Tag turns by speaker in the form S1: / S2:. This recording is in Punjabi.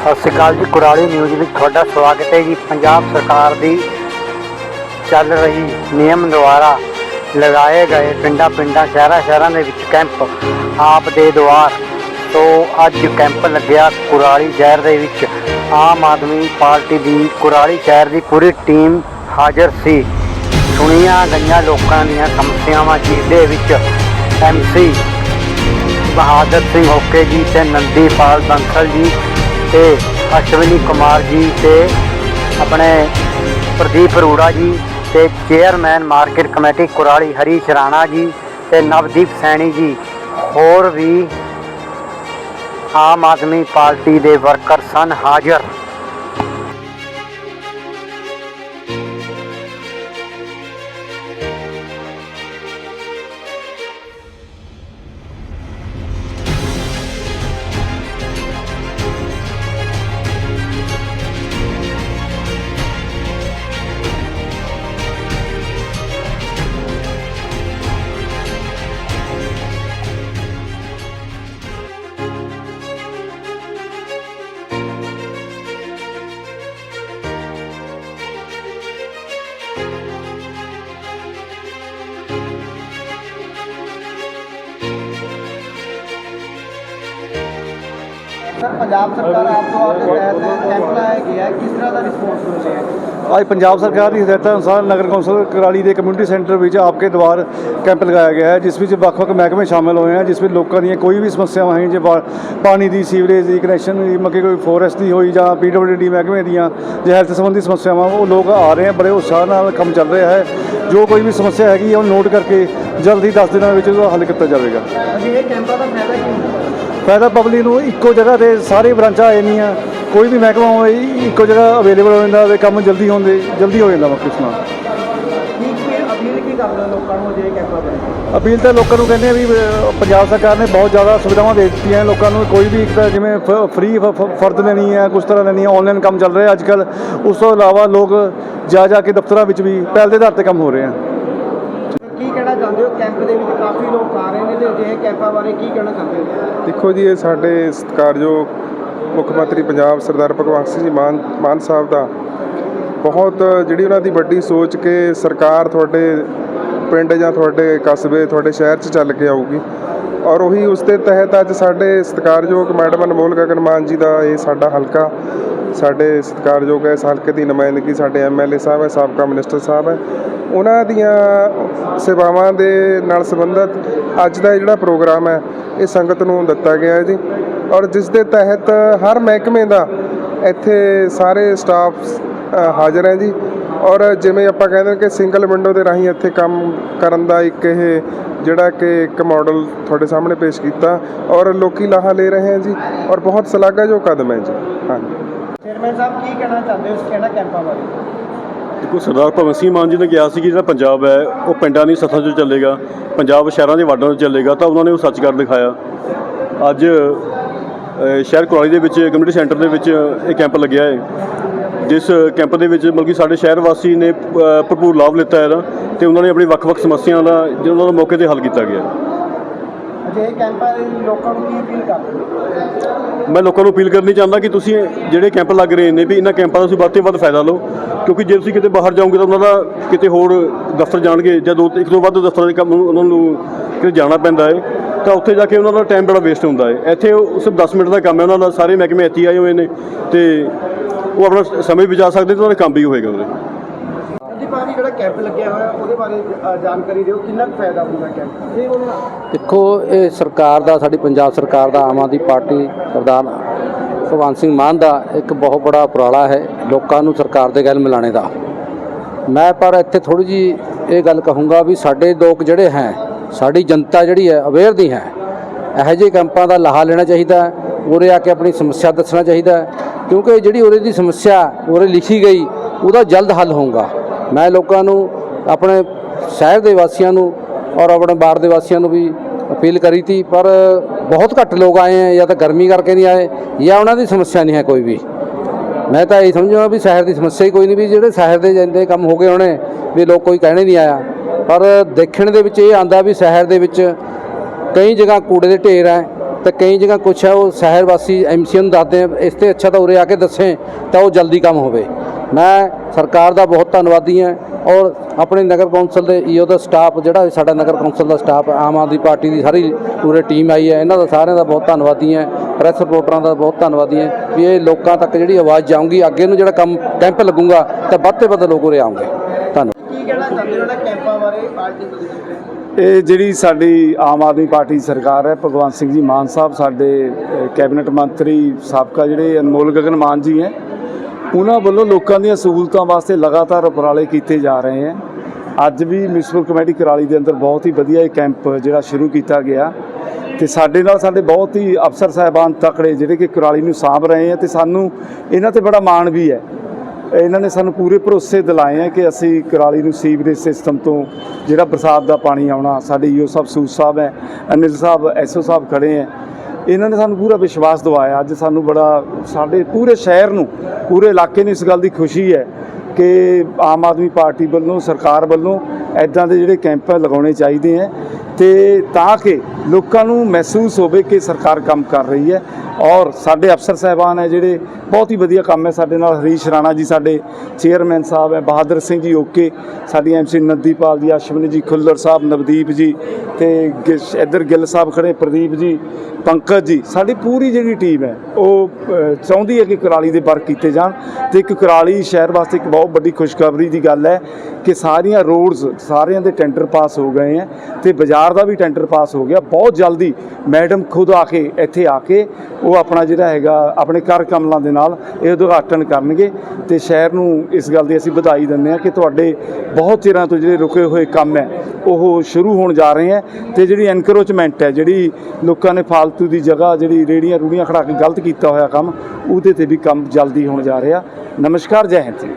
S1: ਸਤਿ ਸ਼੍ਰੀ ਅਕਾਲ ਜੀ, ਕੁਰਾਲੀ ਨਿਊਜ਼ ਵਿੱਚ ਤੁਹਾਡਾ ਸਵਾਗਤ ਹੈ ਜੀ। ਪੰਜਾਬ ਸਰਕਾਰ ਦੀ ਚੱਲ ਰਹੀ ਨਿਯਮ ਦੁਆਰਾ ਲਗਾਏ ਗਏ ਪਿੰਡਾਂ ਪਿੰਡਾਂ ਸ਼ਹਿਰਾਂ ਸ਼ਹਿਰਾਂ ਦੇ ਵਿੱਚ ਕੈਂਪ ਆਪ ਦੇ ਦੁਆਰ। ਤੋਂ ਅੱਜ ਕੈਂਪ ਲੱਗਿਆ ਕੁਰਾਲੀ ਸ਼ਹਿਰ ਦੇ ਵਿੱਚ। ਆਮ ਆਦਮੀ ਪਾਰਟੀ ਦੀ ਕੁਰਾਲੀ ਸ਼ਹਿਰ ਦੀ ਪੂਰੀ ਟੀਮ ਹਾਜ਼ਰ ਸੀ। ਸੁਣੀਆਂ ਗਈਆਂ ਲੋਕਾਂ ਦੀਆਂ ਸਮੱਸਿਆਵਾਂ ਜਿਸ ਦੇ ਵਿੱਚ ਐਮਸੀ ਬਹਾਦਰ ਸਿੰਘ ਹੋਕੇ ਜੀ ਤੇ ਨੰਦੀਪਾਲ ਬੰਸਲ ਜੀ ਤੇ ਅਸ਼ਵਨੀ ਕੁਮਾਰ ਜੀ ਤੇ ਆਪਣੇ ਪ੍ਰਦੀਪ ਅਰੋੜਾ ਜੀ ਤੇ chairman market committee Kurali Hari Rana ji ਤੇ ਨਵਦੀਪ ਸੈਣੀ ਜੀ, ਹੋਰ ਵੀ ਆਮ ਆਦਮੀ ਪਾਰਟੀ ਦੇ ਵਰਕਰ ਸਨ ਹਾਜ਼ਰ।
S2: ਸਰ ਪੰਜਾਬ ਸਰਕਾਰ ਆਪ ਤੋਂ ਆਪਦੇ ਤਹਿਤ ਕੈਂਪ ਲਾਇਆ ਗਿਆ ਹੈ। ਕਿਸ ਤਰ੍ਹਾਂ ਦਾ ਰਿਸਪੌਂਸ ਮਿਲ ਰਿਹਾ ਹੈ?
S3: ਅੱਜ ਪੰਜਾਬ ਸਰਕਾਰ ਦੀ ਹਦਾਇਤਾਂ ਅਨੁਸਾਰ ਨਗਰ ਕੌਂਸਲ ਕਰਾਲੀ ਦੇ ਕਮਿਊਨਿਟੀ ਸੈਂਟਰ ਵਿੱਚ ਆਪਕੇ ਦਵਾਰ ਕੈਂਪ ਲਗਾਇਆ ਗਿਆ ਹੈ ਜਿਸ ਵਿੱਚ ਵੱਖ-ਵੱਖ ਮਹਿਕਮੇ ਸ਼ਾਮਲ ਹੋਏ ਹਨ ਜਿਸ ਵਿੱਚ ਲੋਕਾਂ ਦੀਆਂ ਕੋਈ ਵੀ ਸਮੱਸਿਆਵਾਂ ਹੈ ਜੇ ਪਾਣੀ ਦੀ ਸੀਵਰੇਜ ਦੀ ਕਨੈਕਸ਼ਨ ਦੀ ਮੱਕੇ ਕੋਈ ਫੋਰੈਸਟ ਦੀ ਹੋਈ ਜਾਂ ਪੀਡਬਲਯੂਡੀ ਮਹਿਕਮੇ ਦੀਆਂ ਜੇ ਹੈਲਥ ਸੰਬੰਧੀ ਸਮੱਸਿਆਵਾਂ ਉਹ ਲੋਕ ਆ ਰਹੇ ਹਨ ਬੜੇ ਉਤਸ਼ਾਹ ਨਾਲ ਕੰਮ ਚੱਲ ਰਿਹਾ ਹੈ। ਜੋ ਕੋਈ ਵੀ ਸਮੱਸਿਆ ਹੈਗੀ ਉਹ ਨੋਟ ਕਰਕੇ ਜਲਦੀ 10 ਦਿਨਾਂ ਵਿੱਚ ਉਹਦਾ ਹੱਲ ਕੀਤਾ ਜਾਵੇਗਾ।
S2: ਅਜਿਹੇ ਕੈਂਪਾਂ ਦਾ ਫਾਇਦਾ ਕੀ
S3: ਫਾਇਦਾ ਪਬਲਿਕ ਨੂੰ ਇੱਕੋ ਜਗ੍ਹਾ ਤੇ ਸਾਰੇ ਬ੍ਰਾਂਚਾਂ ਆ ਜਾਂਦੀਆਂ। ਕੋਈ ਵੀ ਮਹਿਕਮਾ ਹੋਵੇ ਇੱਕੋ ਜਗ੍ਹਾ ਅਵੇਲੇਬਲ ਹੋ ਜਾਂਦਾ ਤੇ ਕੰਮ ਜਲਦੀ ਹੁੰਦੇ ਜਲਦੀ ਹੋ ਜਾਂਦਾ ਵਾ ਕਿਸ ਨਾਲ
S2: ਅਪੀਲ ਕੀ ਕਰਦੇ ਹੋ ਲੋਕਾਂ ਨੂੰ ਅਜਿਹੇ ਕੈਂਪਾਂ ਬਾਰੇ
S3: ਅਪੀਲ ਤਾਂ ਲੋਕਾਂ ਨੂੰ ਕਹਿੰਦੇ ਆ ਵੀ ਪੰਜਾਬ ਸਰਕਾਰ ਨੇ ਬਹੁਤ ਜ਼ਿਆਦਾ ਸੁਵਿਧਾਵਾਂ ਦੇ ਦਿੱਤੀਆਂ ਲੋਕਾਂ ਨੂੰ ਕੋਈ ਵੀ ਇੱਕ ਤਾਂ ਜਿਵੇਂ ਫ੍ਰੀ ਫਰਦ ਲੈਣੀ ਹੈ ਕੁਛ ਤਰ੍ਹਾਂ ਲੈਣੀ ਹੈ ਆਨਲਾਈਨ ਕੰਮ ਚੱਲ ਰਿਹਾ ਅੱਜ ਕੱਲ ਉਸ ਤੋਂ ਇਲਾਵਾ ਲੋਕ ਜਾ ਜਾ ਕੇ ਦਫ਼ਤਰਾਂ ਵਿੱਚ ਵੀ ਪਹਿਲ ਦੇ ਆਧਾਰ ਤੇ ਕੰਮ ਹੋ ਰਹੇ ਆ।
S2: ਕੀ ਹੋ? ਕੈਂਪ ਦੇ ਵਿੱਚ ਕਾਫੀ ਲੋਕ ਆ ਰਹੇ ਨੇ ਤੇ ਅਜਿਹੇ ਕੈਂਪਾਂ ਬਾਰੇ ਕੀ ਕਹਿਣਾ ਚਾਹੁੰਦੇ ਹੋ?
S4: ਦੇਖੋ ਜੀ, ਇਹ ਸਾਡੇ ਸਤਿਕਾਰਯੋਗ ਮੁੱਖ ਮੰਤਰੀ ਪੰਜਾਬ ਸਰਦਾਰ ਭਗਵੰਤ ਸਿੰਘ ਜੀ ਮਾਨ ਮਾਨ ਸਾਹਿਬ ਦਾ ਬਹੁਤ ਜਿਹੜੀ ਉਹਨਾਂ ਦੀ ਵੱਡੀ ਸੋਚ ਕੇ ਸਰਕਾਰ ਤੁਹਾਡੇ ਪਿੰਡ ਜਾਂ ਤੁਹਾਡੇ ਕਸਬੇ, ਤੁਹਾਡੇ ਸ਼ਹਿਰ 'ਚ ਚੱਲ ਕੇ ਆਊਗੀ ਔਰ ਉਹੀ ਉਸ ਦੇ ਤਹਿਤ ਅੱਜ ਸਾਡੇ ਸਤਿਕਾਰਯੋਗ ਮੈਡਮ ਅਨਮੋਲ ਗਗਨ ਮਾਨ ਜੀ ਦਾ ਇਹ ਸਾਡਾ ਹਲਕਾ ਸਾਡੇ ਸਤਿਕਾਰਯੋਗ ਹੈ ਇਸ ਹਲਕੇ ਦੀ ਨੁਮਾਇੰਦਗੀ ਸਾਡੇ ਐਮਐਲਏ ਸਾਹਿਬ ਹੈ, ਸਾਬਕਾ ਮਿਨਿਸਟਰ ਸਾਹਿਬ ਹੈ। ਉਹਨਾਂ ਦੀਆਂ ਸੇਵਾਵਾਂ ਦੇ ਨਾਲ ਸੰਬੰਧਿਤ ਅੱਜ ਦਾ ਜਿਹੜਾ ਪ੍ਰੋਗਰਾਮ ਹੈ, ਇਹ ਸੰਗਤ ਨੂੰ ਦਿੱਤਾ ਗਿਆ ਹੈ ਜੀ। ਔਰ ਜਿਸ ਦੇ ਤਹਿਤ ਹਰ ਮਹਿਕਮੇ ਦਾ ਇੱਥੇ ਸਾਰੇ ਸਟਾਫ ਹਾਜ਼ਰ ਹੈ ਜੀ। ਔਰ ਜਿਵੇਂ ਆਪਾਂ ਕਹਿੰਦੇ ਕਿ ਸਿੰਗਲ ਵਿੰਡੋ ਦੇ ਰਾਹੀਂ ਇੱਥੇ ਕੰਮ ਕਰਨ ਦਾ ਇੱਕ ਇਹ ਜਿਹੜਾ ਕਿ ਇੱਕ ਮਾਡਲ ਤੁਹਾਡੇ ਸਾਹਮਣੇ ਪੇਸ਼ ਕੀਤਾ। ਔਰ ਲੋਕੀ ਲਾਹਾ ਲੈ ਰਹੇ ਹੈ ਜੀ। ਔਰ ਬਹੁਤ ਸ਼ਲਾਘਾਯੋਗ ਕਦਮ ਹੈ ਜੀ। ਹਾਂਜੀ।
S2: ਚੇਅਰਮੈਨ ਸਾਹਿਬ ਕੀ ਕਹਿਣਾ ਚਾਹੁੰਦੇ ਹੋ ਇਸ ਇਹਨਾਂ ਕੈਂਪਾਂ ਬਾਰੇ?
S5: ਦੇਖੋ ਸਰਦਾਰ ਭਗਤ ਸਿੰਘ ਮਾਨ ਜੀ ਨੇ ਕਿਹਾ ਸੀ ਕਿ ਜਿਹੜਾ ਪੰਜਾਬ ਹੈ ਉਹ ਪਿੰਡਾਂ ਦੀ ਸੱਥਾਂ 'ਚ ਚੱਲੇਗਾ ਪੰਜਾਬ ਸ਼ਹਿਰਾਂ ਦੇ ਵਾਰਡਾਂ 'ਚ ਚੱਲੇਗਾ ਤਾਂ ਉਹਨਾਂ ਨੇ ਉਹ ਸੱਚ ਕਰ ਦਿਖਾਇਆ। ਅੱਜ ਅ, ਸ਼ਹਿਰ ਕੁਰਾਲੀ ਦੇ ਵਿੱਚ ਕਮਿਊਨਿਟੀ ਸੈਂਟਰ ਦੇ ਵਿੱਚ ਇਹ ਕੈਂਪ ਲੱਗਿਆ ਹੈ ਜਿਸ ਕੈਂਪ ਦੇ ਵਿੱਚ ਮਤਲਬ ਕਿ ਸਾਡੇ ਸ਼ਹਿਰ ਵਾਸੀ ਨੇ ਅ, ਭਰਪੂਰ ਲਾਭ ਲਿੱਤਾ ਹੈ ਇਹਦਾ ਤੇ ਉਹਨਾਂ ਨੇ ਆਪਣੀ ਵੱਖ-ਵੱਖ ਸਮੱਸਿਆਵਾਂ ਦਾ ਜਿਹੜਾ ਉਹਨਾਂ ਦਾ ਮੌਕੇ ਤੇ ਹੱਲ ਕੀਤਾ ਗਿਆ।
S2: ਅਜਿਹੇ ਕੈਂਪਾਂ ਦੇ ਲੋਕਾਂ ਨੂੰ ਕੀ ਅਪੀਲ ਕਰਦੇ ਹੋ?
S5: ਮੈਂ ਲੋਕਾਂ ਨੂੰ ਅਪੀਲ ਕਰਨੀ ਚਾਹੁੰਦਾ ਕਿ ਤੁਸੀਂ ਜਿਹੜੇ ਕੈਂਪ ਲੱਗ ਰਹੇ ਨੇ ਵੀ ਇਹਨਾਂ ਕੈਂਪਾਂ ਦਾ ਤੁਸੀਂ ਵੱਧ ਤੋਂ ਵੱਧ ਫਾਇਦਾ ਲਓ, ਕਿਉਂਕਿ ਜੇ ਤੁਸੀਂ ਕਿਤੇ ਬਾਹਰ ਜਾਓਗੇ ਤਾਂ ਉਹਨਾਂ ਦਾ ਕਿਤੇ ਹੋਰ ਦਫ਼ਤਰ ਜਾਣਗੇ, ਜਾਂ ਦੋ, ਇੱਕ ਤੋਂ ਵੱਧ ਦਫ਼ਤਰਾਂ ਦੇ ਕੰਮ ਉਹਨਾਂ ਨੂੰ ਕਿਤੇ ਜਾਣਾ ਪੈਂਦਾ ਹੈ, ਤਾਂ ਉੱਥੇ ਜਾ ਕੇ ਉਹਨਾਂ ਦਾ ਟਾਈਮ ਬੜਾ ਵੇਸਟ ਹੁੰਦਾ ਹੈ। ਇੱਥੇ ਉਹ ਸਿਰਫ 10 ਮਿੰਟ ਦਾ ਕੰਮ ਹੈ, ਉਹਨਾਂ ਦਾ ਸਾਰੇ ਮਹਿਕਮੇ ਇੱਥੇ ਆਏ ਹੋਏ ਨੇ, ਤੇ ਉਹ ਆਪਣਾ ਸਮੇਂ ਵੀ ਬਚਾ ਸਕਦੇ ਤੇ ਉਹਨਾਂ ਦਾ ਕੰਮ ਵੀ ਹੋਏਗਾ ਉਹਦੇ।
S2: ਕੈਂਪ ਲੱਗਿਆ ਹੋਇਆ ਉਹਦੇ ਬਾਰੇ ਅ, ਜਾਣਕਾਰੀ ਦਿਓ ਕਿੰਨਾ ਕੁ ਫਾਇਦਾ ਹੁੰਦਾ ਕੈਂਪ ਇਹ ਉਹਨਾਂ
S6: ਦੇਖੋ ਇਹ ਸਰਕਾਰ ਦਾ ਸਾਡੀ ਪੰਜਾਬ ਸਰਕਾਰ ਦਾ ਆਮ ਆਦਮੀ ਪਾਰਟੀ ਪ੍ਰਧਾਨ ਭਗਵੰਤ ਸਿੰਘ ਮਾਨ ਦਾ ਇੱਕ ਬਹੁਤ ਬੜਾ ਉਪਰਾਲਾ ਹੈ ਲੋਕਾਂ ਨੂੰ ਸਰਕਾਰ ਦੇ ਗੱਲ ਮਿਲਾਣੇ ਦਾ ਮੈਂ ਪਰ ਇੱਥੇ ਥੋੜੀ ਜੀ ਇਹ ਗੱਲ ਕਹੂੰਗਾ ਵੀ ਸਾਡੇ ਲੋਕ ਜਿਹੜੇ ਹੈ ਸਾਡੀ ਜਨਤਾ ਜਿਹੜੀ ਹੈ ਅਵੇਅਰ ਦੀ ਹੈ ਇਹੋ ਜਿਹੇ ਕੈਂਪਾਂ ਦਾ ਲਾਹਾ ਲੈਣਾ ਚਾਹੀਦਾ ਹੈ। ਉਰੇ ਆ ਕੇ ਆਪਣੀ ਸਮੱਸਿਆ ਦੱਸਣਾ ਚਾਹੀਦਾ ਹੈ। ਕਿਉਂਕਿ ਜਿਹੜੀ ਉਰੇ ਦੀ ਸਮੱਸਿਆ ਉਰੇ ਲਿਖੀ ਗਈ ਉਹਦਾ ਜਲਦ ਹੱਲ ਹੋਊਗਾ ਮੈਂ ਲੋਕਾਂ ਨੂੰ, ਆਪਣੇ ਸ਼ਹਿਰ ਦੇ ਵਾਸੀਆਂ ਨੂੰ ਔਰ ਆਪਣੇ ਬਾੜ ਦੇ ਵਾਸੀਆਂ ਨੂੰ ਵੀ ਅਪੀਲ ਕਰੀ ਤੀ, ਪਰ ਬਹੁਤ ਘੱਟ ਲੋਕ ਆਏ ਹੈ, ਜਾਂ ਤਾਂ ਗਰਮੀ ਕਰਕੇ ਨਹੀਂ ਆਏ, ਜਾਂ ਉਹਨਾਂ ਦੀ ਸਮੱਸਿਆ ਨਹੀਂ ਹੈ ਕੋਈ ਵੀ। ਮੈਂ ਤਾਂ ਇਹ ਸਮਝਾਂ ਵੀ ਸ਼ਹਿਰ ਦੀ ਸਮੱਸਿਆ ਹੀ ਕੋਈ ਨਹੀਂ ਵੀ ਜਿਹੜੇ ਸ਼ਹਿਰ ਦੇ ਜਾਂਦੇ ਕੰਮ ਹੋ ਗਏ ਹੋਣੇ, ਵੀ ਲੋਕ ਕੋਈ ਕਹਿਣੇ ਨਹੀਂ ਆਇਆ। ਪਰ ਦੇਖਣ ਦੇ ਵਿੱਚ ਇਹ ਆਂਦਾ ਵੀ ਸ਼ਹਿਰ ਦੇ ਵਿੱਚ ਕਈ ਜਗ੍ਹਾ ਕੂੜੇ ਦੇ ਢੇਰ ਹੈ, ਤੇ ਕਈ ਜਗ੍ਹਾ ਕੁਛ ਹੈ, ਉਹ ਸ਼ਹਿਰ ਵਾਸੀ ਐਮਸੀਐਨ ਨੂੰ ਦੱਸਦੇ ਇਸ ਤੇ ਅੱਛਾ ਤਾਂ ਉਰੇ ਆ ਕੇ ਦੱਸੇ, ਤਾਂ ਉਹ ਜਲਦੀ ਕੰਮ ਹੋਵੇ। ਮੈਂ ਸਰਕਾਰ ਦਾ ਬਹੁਤ ਧੰਨਵਾਦੀ ਹਾਂ ਔਰ ਆਪਣੇ ਨਗਰ ਕੌਂਸਲ ਦੇ ਈਓ ਦਾ ਸਟਾਫ ਜਿਹੜਾ ਸਾਡਾ ਨਗਰ ਕੌਂਸਲ ਦਾ ਸਟਾਫ ਆਮ ਆਦਮੀ ਪਾਰਟੀ ਦੀ ਸਾਰੀ ਪੂਰੇ ਟੀਮ ਆਈ ਹੈ ਇਹਨਾਂ ਦਾ ਸਾਰਿਆਂ ਦਾ ਬਹੁਤ ਧੰਨਵਾਦੀ ਹਾਂ ਪ੍ਰੈਸ ਰਿਪੋਰਟਰਾਂ ਦਾ ਬਹੁਤ ਧੰਨਵਾਦੀ ਹਾਂ ਵੀ ਇਹ ਲੋਕਾਂ ਤੱਕ ਜਿਹੜੀ ਆਵਾਜ਼ ਜਾਊਗੀ ਅੱਗੇ ਨੂੰ ਜਿਹੜਾ ਕੰਮ ਕੈਂਪ ਲੱਗੂਗਾ ਤਾਂ ਵੱਧ ਤੋਂ ਵੱਧ ਲੋਕ ਉਰੇ ਆਉਣਗੇ। ਧੰਨਵਾਦ।
S2: ਕੀ ਕਹਿਣਾ ਚਾਹੁੰਦੇ ਹੋ ਕੈਂਪਾਂ ਬਾਰੇ ਪਾਰਟੀ
S7: ਇਹ ਜਿਹੜੀ ਸਾਡੀ ਆਮ ਆਦਮੀ ਪਾਰਟੀ ਦੀ ਸਰਕਾਰ ਹੈ ਭਗਵੰਤ ਸਿੰਘ ਜੀ ਮਾਨ ਸਾਹਿਬ ਸਾਡੇ ਕੈਬਨਿਟ ਮੰਤਰੀ ਸਾਬਕਾ ਜਿਹੜੇ ਅਨਮੋਲ ਗਗਨ ਮਾਨ ਜੀ ਹੈ ਉਹਨਾਂ ਵੱਲੋਂ ਲੋਕਾਂ ਦੀਆਂ ਸਹੂਲਤਾਂ ਵਾਸਤੇ ਲਗਾਤਾਰ ਉਪਰਾਲੇ ਕੀਤੇ ਜਾ ਰਹੇ ਹੈ। ਅੱਜ ਵੀ ਮਿਊਨਿਸਪਲ ਕਮੇਟੀ ਕਰਾਲੀ ਦੇ ਅੰਦਰ ਬਹੁਤ ਹੀ ਵਧੀਆ ਇਹ ਕੈਂਪ ਜਿਹੜਾ ਸ਼ੁਰੂ ਕੀਤਾ ਗਿਆ। ਤੇ ਸਾਡੇ ਨਾਲ ਸਾਡੇ ਬਹੁਤ ਹੀ ਅਫਸਰ ਸਾਹਿਬਾਨ ਤਕੜੇ ਜਿਹੜੇ ਕਿ ਕਰਾਲੀ ਨੂੰ ਸਾਂਭ ਰਹੇ ਹੈ ਤੇ ਸਾਨੂੰ ਇਹਨਾਂ ਤੇ ਬੜਾ ਮਾਣ ਵੀ ਹੈ। ਇਹਨਾਂ ਨੇ ਸਾਨੂੰ ਪੂਰੇ ਭਰੋਸੇ ਦਿਲਾਏ ਆ ਕਿ ਅਸੀਂ ਕਰਾਲੀ ਨੂੰ ਸੀਵਰੇਜ ਸਿਸਟਮ ਤੋਂ ਜਿਹੜਾ ਬਰਸਾਤ ਦਾ ਪਾਣੀ ਆਉਣਾ ਸਾਡੇ ਈਓ ਸਾਹਿਬ ਸੂਦ ਸਾਹਿਬ ਹੈ, ਅਨਿਲ ਸਾਹਿਬ, ਐਸਓ ਸਾਹਿਬ ਖੜੇ ਹੈ। ਇਹਨਾਂ ਨੇ ਸਾਨੂੰ ਪੂਰਾ ਵਿਸ਼ਵਾਸ ਦਿਵਾਇਆ। ਅੱਜ ਸਾਨੂੰ ਬੜਾ ਸਾਡੇ ਪੂਰੇ ਸ਼ਹਿਰ ਨੂੰ ਪੂਰੇ ਇਲਾਕੇ ਨੂੰ ਇਸ ਗੱਲ ਦੀ ਖੁਸ਼ੀ ਹੈ ਕਿ ਆਮ ਆਦਮੀ ਪਾਰਟੀ ਵੱਲੋਂ, ਸਰਕਾਰ ਵੱਲੋਂ ਐਦਾਂ ਦੇ ਜਿਹੜੇ ਕੈਂਪ ਲਗਾਉਣੇ ਚਾਹੀਦੇ ਹੈ ਤੇ ਤਾਂ ਕਿ ਲੋਕਾਂ ਨੂੰ ਮਹਿਸੂਸ ਹੋਵੇ ਕਿ ਸਰਕਾਰ ਕੰਮ ਕਰ ਰਹੀ ਹੈ ਔਰ ਸਾਡੇ ਅਫਸਰ ਸਾਹਿਬਾਨ ਹੈ ਜਿਹੜੇ ਬਹੁਤ ਹੀ ਵਧੀਆ ਕੰਮ ਹੈ ਸਾਡੇ ਨਾਲ ਹਰੀਸ਼ ਰਾਣਾ ਜੀ, ਸਾਡੇ ਚੇਅਰਮੈਨ ਸਾਹਿਬ ਹੈ, ਬਹਾਦਰ ਸਿੰਘ ਜੀ, ਓਕੇ, ਸਾਡੀ ਐਮਸੀ ਨੰਦੀਪਾਲ ਜੀ, ਅਸ਼ਵਨੀ ਜੀ, ਖੁੱਲਰ ਸਾਹਿਬ, ਨਵਦੀਪ ਜੀ ਤੇ ਗਿ- ਇੱਧਰ ਗਿੱਲ ਸਾਹਿਬ ਖੜੇ, ਪ੍ਰਦੀਪ ਜੀ, ਪੰਕਜ ਜੀ, ਸਾਡੀ ਪੂਰੀ ਜਿਹੜੀ ਟੀਮ ਹੈ ਉਹ ਚਾਹੁੰਦੀ ਹੈ ਕਿ ਕੁਰਾਲੀ ਦੇ ਵਰਕ ਕੀਤੇ ਜਾਣ ਤੇ ਇੱਕ ਕੁਰਾਲੀ ਸ਼ਹਿਰ ਵਾਸਤੇ ਇੱਕ ਬਹੁਤ ਵੱਡੀ ਖੁਸ਼ਖਬਰੀ ਦੀ ਗੱਲ ਹੈ ਕਿ ਸਾਰੀਆਂ ਰੋਡਸ ਸਾਰਿਆਂ ਦੇ ਟੈਂਡਰ ਪਾਸ ਹੋ ਗਏ ਹੈ ਤੇ ਬਾਜ਼ਾਰ ਦਾ ਵੀ ਟੈਂਡਰ ਪਾਸ ਹੋ ਗਿਆ। ਬਹੁਤ ਜਲਦੀ ਮੈਡਮ ਖੁਦ ਆ ਕੇ ਇੱਥੇ ਆ ਕੇ ਉਹ ਆਪਣਾ ਜਿਹੜਾ ਹੈਗਾ, ਆਪਣੇ ਕਰ ਕਮਲਾਂ ਦੇ ਨਾਲ ਇਹ ਉਦਘਾਟਨ ਕਰਨਗੇ ਤੇ ਸ਼ਹਿਰ ਨੂੰ ਇਸ ਗੱਲ ਦੀ ਅਸੀਂ ਵਧਾਈ ਦਿੰਦੇ ਹਾਂ ਕਿ ਤੁਹਾਡੇ ਬਹੁਤ ਚਿਰਾਂ ਤੋਂ ਜਿਹੜੇ ਰੁਕੇ ਹੋਏ ਕੰਮ ਹੈ, ਉਹ ਸ਼ੁਰੂ ਹੋਣ ਜਾ ਰਹੇ ਹੈ ਤੇ ਜਿਹੜੀ ਐਨਕਰੋਚਮੈਂਟ ਹੈ, ਜਿਹੜੀ ਲੋਕਾਂ ਨੇ ਫਾਲਤੂ ਦੀ ਜਗ੍ਹਾ ਜਿਹੜੀ ਰੇੜੀਆਂ ਰੂੜੀਆਂ ਖੜਾ ਕੇ ਗਲਤ ਕੀਤਾ ਹੋਇਆ ਕੰਮ, ਉਹਦੇ ਤੇ ਵੀ ਕੰਮ ਜਲਦੀ ਹੋਣ ਜਾ ਰਿਹਾ। ਨਮਸਕਾਰ, ਜੈ ਹਿੰਦ। ਜੀ